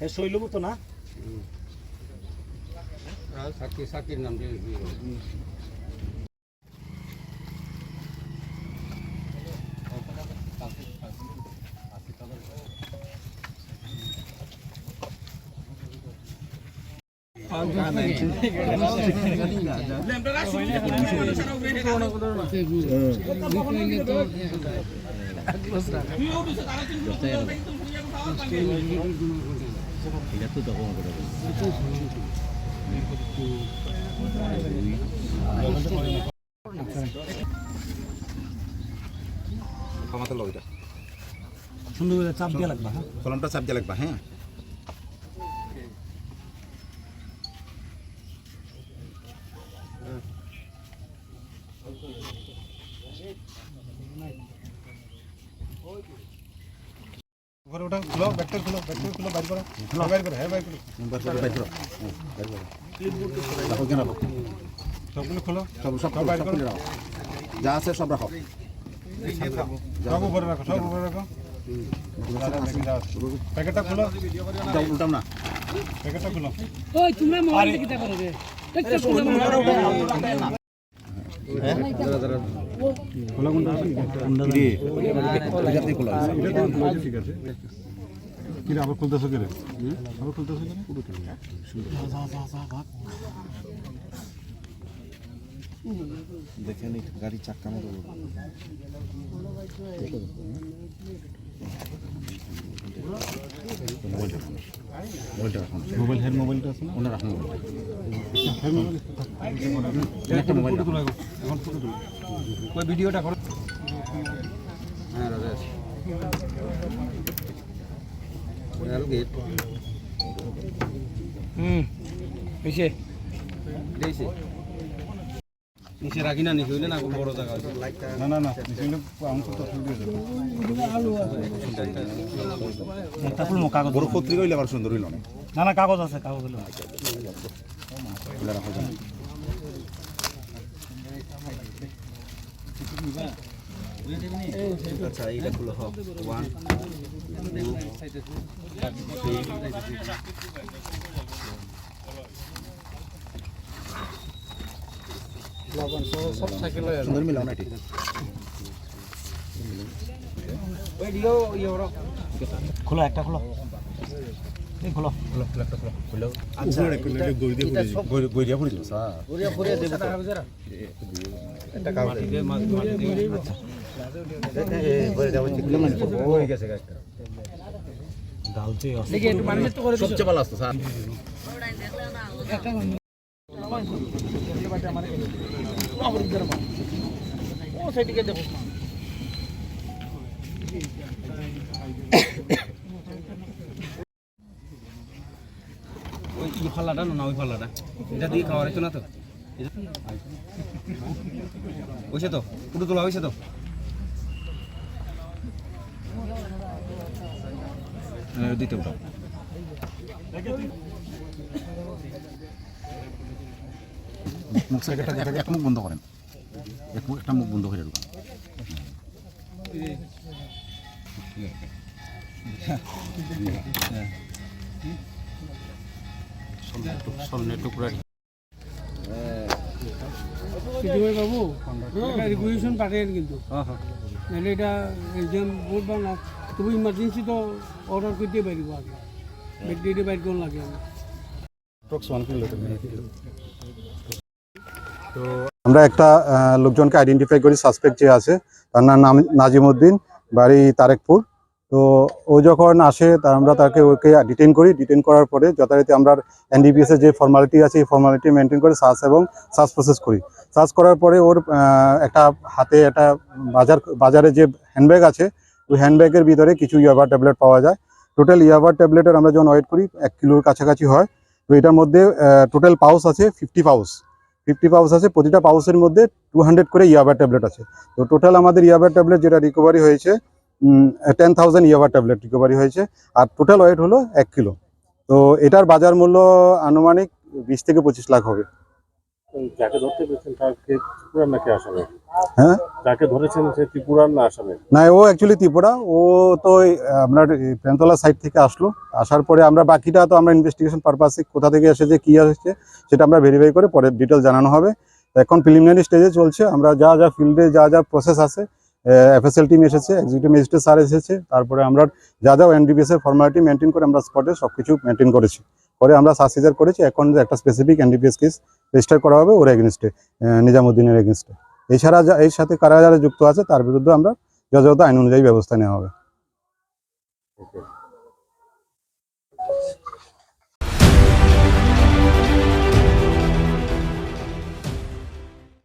এ শৈলব তো না? সাকির নাম দিয়ে চাপ দিয়ে লাগবে হ্যাঁ? কলমটা চাপ দিয়ে লাগবা হ্যাঁ? ঘরে ওটা খুলো ব্যাগটা খুলো ব্যাগটা খুলো বাইর করো হ্যাঁ, বাইর করো হ্যাঁ বাইর করো বাইর করো বাইর করো হ্যাঁ, বাইর করো রাখো কেন রাখো সবগুলো খুলো সব সব বাইর সব করো যা আছে সব রাখো সব উপরে রাখো সব উপরে রাখো প্যাকেটটা খুলো উল্টাও উল্টাও না প্যাকেটটা খুলো ওই তোমরা মোবাইল কিটা করো রে কিরে আবার খুলতেছো কিরে? আবার খুলতেছো কিরে? দেখেন এই গাড়ির চাক্কা মতো মোবাইল হেড মোবাইলটা আছে না? ওনা রাখুন মোবাইল একটা মোবাইল এখন ফটো তুলো ওই ভিডিওটা করো। হ্যাঁ রাজেশ গেট হুম হইছে। দিয়েছে। নিচে রাখি না নিচে হইলে না বড় জায়গা না না না নিচে আমি তো শুরু দিয়ে দেবো। একটা খুলবো কাগজ বড় পত্রিকা হইলে আবার সুন্দর হইল না? না না কাগজ আছে কাগজ হলো খুলে আচ্ছা এইটা খুলো হোক ওয়ান সুন্দর মিলাও না ইয়ে খোলো একটা খোলো। এই খোলো। গইরিয়া পড়ে দিল স্যার। পুরিয়া পুরিয়া দেব একটা কাউকে দিয়ে মাছ মাছ দিয়ে হয়ে গেছে গাছটা ডালতে আছে দেখি একটু মানুষের তো করে সবচেয়ে ভালো আসতো স্যার। ও সেদিকে দেখো ওই ফাল্লাটা না ওই ফাল্লাটা এটা দিয়ে খাওয়া হয়েছে না তো? হয়েছে তো? পুরো তোলা হয়েছে তো? হ্যাঁ, দিতে ওটা মুখ সাইকেলটা যেটা এক মুখ বন্ধ করেন। এক মুখ একটা মুখ বন্ধ করে ঢুকান। স্বর্ণের টুকরা। বাবু রেগুলেশন পাঠাইন কিন্তু। হ্যাঁ হ্যাঁ। নাহলে এটা এক্সাম বোর্ড বা না তুমি ইমার্জেন্সি তো অর্ডার করতে পারিব আগে। ব্যাটারি বাইর কোন লাগে আমি আমরা একটা লোকজনকে আইডেন্টিফাই করি সাসপেক্ট যে আছে, তার নাম নাজিমুদ্দিন, বাড়ি তারেকপুর। তো ও যখন আসে, তা আমরা তাকে ওকে ডিটেন করি। ডিটেন করার পরে যথারীতি আমরা এনডিপিএস এর যে ফর্মালিটি আছে, এই ফর্মালিটি মেনটেন করে সার্চ এবং সার্চ প্রসেস করি। সার্চ করার পরে ওর একটা হাতে একটা বাজার, বাজারে যে হ্যান্ডব্যাগ আছে, ওই হ্যান্ডব্যাগের ভিতরে কিছু ইয়াবার ট্যাবলেট পাওয়া যায়। টোটাল ইয়াবার ট্যাবলেটের আমরা যখন ওয়েট করি, এক কিলোর কাছাকাছি হয়। তো এটার মধ্যে টোটাল পাউস আছে ফিফটি পাউস ফিফটি পাউস আছে, প্রতিটা পাউসের মধ্যে টু হান্ড্রেড করে ইয়াবার ট্যাবলেট আছে। তো টোটাল আমাদের ইয়াবার ট্যাবলেট যেটা রিকভারি হয়েছে টেন থাউজেন্ড ইয়াবার ট্যাবলেট রিকভারি হয়েছে, আর টোটাল ওয়েট হলো এক কিলো। তো এটার বাজার মূল্য আনুমানিক বিশ থেকে পঁচিশ লাখ হবে। যাকে ধরতে পেরেছেন তাকে ত্রিপুরার নাকি আসামে হ্যাঁ? যাকে ধরেছেন সে ত্রিপুরার না আসামে না ও অ্যাকচুয়ালি ত্রিপুরা। ও তো আপনার প্রেমতলা সাইড থেকে আসলো। আসার পরে আমরা বাকিটা তো আমরা ইনভেস্টিগেশন পারপাসে কোথা থেকে এসেছে কী এসেছে সেটা আমরা ভেরিফাই করে পরে ডিটেল জানানো হবে। এখন প্রিলিমিনারি স্টেজে চলছে। আমরা যা যা ফিল্ডে যা যা প্রসেস আছে এফএসএল টিম এসেছে এক্সিকিউটিভ ম্যাজিস্ট্রেট স্যার এসেছে। তারপরে আমরা যা যা এনডিপিএস এর ফর্মালিটি মেনটেন করে আমরা স্পটে সব কিছু মেনটেন করেছি। পরে আমরা সাসিজার করেছি, এখন একটা স্পেসিফিক এনডিপিএস কেস রেজিস্টার করা হবে ওর এগেনস্টে নিজামুদ্দিনের এগেনস্টে এছাড়া যা, এর সাথে কারা যারা যুক্ত আছে তার বিরুদ্ধে আমরা যথাযথ আইন অনুযায়ী ব্যবস্থা নেওয়া হবে।